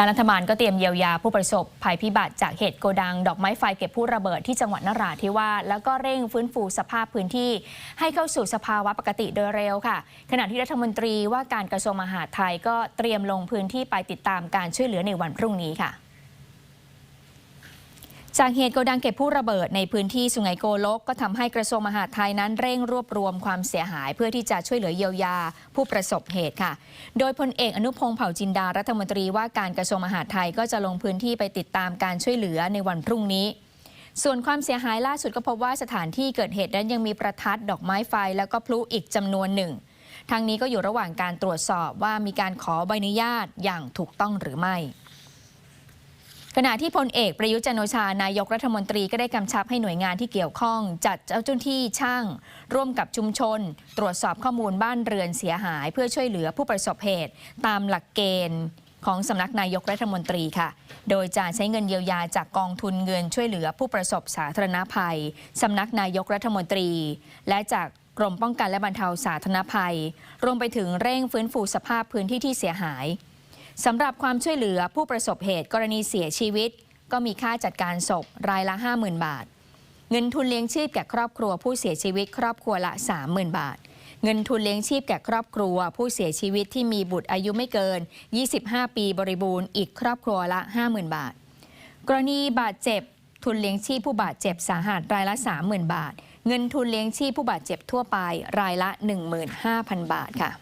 ด้านรัฐบาลก็เตรียมเยียวยาผู้ประสบภัยพิบัติจากเหตุโกดัง ดอกไม้ไฟเก็บผู้ระเบิดที่จังหวัดนราธิวาสแล้วก็เร่งฟื้นฟูสภาพพื้นที่ ให้เข้าสู่สภาวะปกติโดยเร็วค่ะ ขณะที่รัฐมนตรีว่าการกระทรวงมหาดไทยก็เตรียมลงพื้นที่ไปติดตามการช่วยเหลือในวันพรุ่งนี้ค่ะ จากเหตุโกดังเก็บผู้ระเบิดในพื้นที่สุไหงโกลก ก็ทำให้กระทรวงมหาดไทยนั้นเร่งรวบรวมความเสียหาย เพื่อที่จะช่วยเหลือเยียวยาผู้ประสบเหตุค่ะ โดยพลเอกอนุพงศ์เผ่าจินดารัฐมนตรีว่าการกระทรวงมหาดไทยก็จะลงพื้นที่ไปติดตามการช่วยเหลือในวันพรุ่งนี้ ส่วนความเสียหายล่าสุดก็พบว่าสถานที่เกิดเหตุนั้นยังมีประทัดดอกไม้ไฟ แล้วก็พลุอีกจำนวนหนึ่ง ทางนี้ก็อยู่ระหว่างการตรวจสอบว่ามีการขอใบอนุญาตอย่างถูกต้องหรือไม่ ขณะที่พลเอกประยุจันโอชานายกรัฐมนตรีก็ได้กำชับให้หน่วยงานที่เกี่ยวข้อง จัดเจ้าหน้าที่ช่าง ร่วมกับชุมชน ตรวจสอบข้อมูลบ้านเรือนเสียหาย เพื่อช่วยเหลือผู้ประสบเหตุ ตามหลักเกณฑ์ของสำนักนายกรัฐมนตรีค่ะ โดยจะใช้เงินเยียวยาจากกองทุนเงินช่วยเหลือผู้ประสบสาธารณภัยสำนักนายกรัฐมนตรี และจากกรมป้องกันและบรรเทาสาธารณภัย รวมไปถึงเร่งฟื้นฟูสภาพพื้นที่ที่เสียหาย สำหรับความช่วยเหลือผู้ประสบเหตุกรณีเสียชีวิต ก็มีค่าจัดการศพรายละ 50,000 บาท เงินทุนเลี้ยงชีพแก่ครอบครัวผู้เสียชีวิต ครอบครัวละ 30,000 บาท เงินทุนเลี้ยงชีพแก่ครอบครัว ผู้เสียชีวิตที่มีบุตรอายุไม่เกิน 25 ปีบริบูรณ์อีกครอบครัวละ 50,000 บาท กรณีบาดเจ็บทุนเลี้ยงชีพผู้บาดเจ็บสาหัสรายละ 30,000 บาท เงินทุนเลี้ยงชีพผู้บาดเจ็บทั่วไปรายละ 15,000 บาทค่ะ